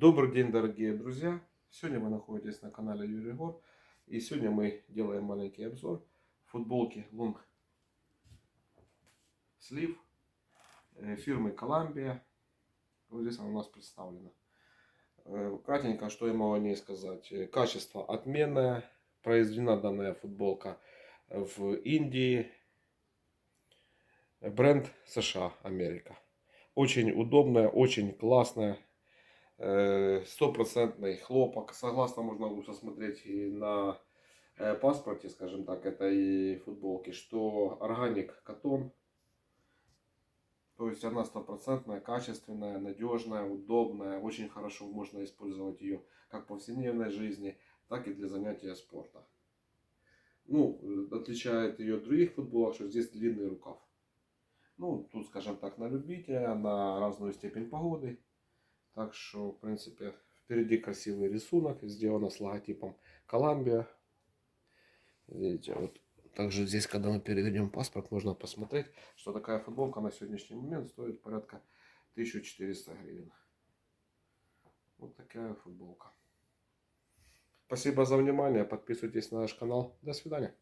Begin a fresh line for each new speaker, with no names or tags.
Добрый день, дорогие друзья! Сегодня вы находитесь на канале Юрий Гор. И сегодня мы делаем маленький обзор футболки Long Sleeve э, фирмы Columbia. Вот здесь она у нас представлена. Э, Кратенько, что я могу о ней сказать. Э, Качество отменное. Произведена данная футболка в Индии. Бренд США, Америка. Очень удобная, очень классная. Э, Стопроцентный хлопок. Согласно можно лучше смотреть и на э, паспорте, скажем так, этой футболки, что органик катон. То есть она стопроцентная, качественная, надежная, удобная. Очень хорошо можно использовать ее как в повседневной жизни, так и для занятия спорта. Ну, э, отличает ее от других футболок, что здесь длинный рукав. Ну, тут, скажем так, на любителя, на разную степень погоды. Так что, в принципе, впереди красивый рисунок, сделано с логотипом Columbia. Видите, вот также здесь, когда мы переведем паспорт, можно посмотреть, что такая футболка на сегодняшний момент стоит порядка 1400 гривен. Вот такая футболка. Спасибо за внимание. Подписывайтесь на наш канал. До свидания.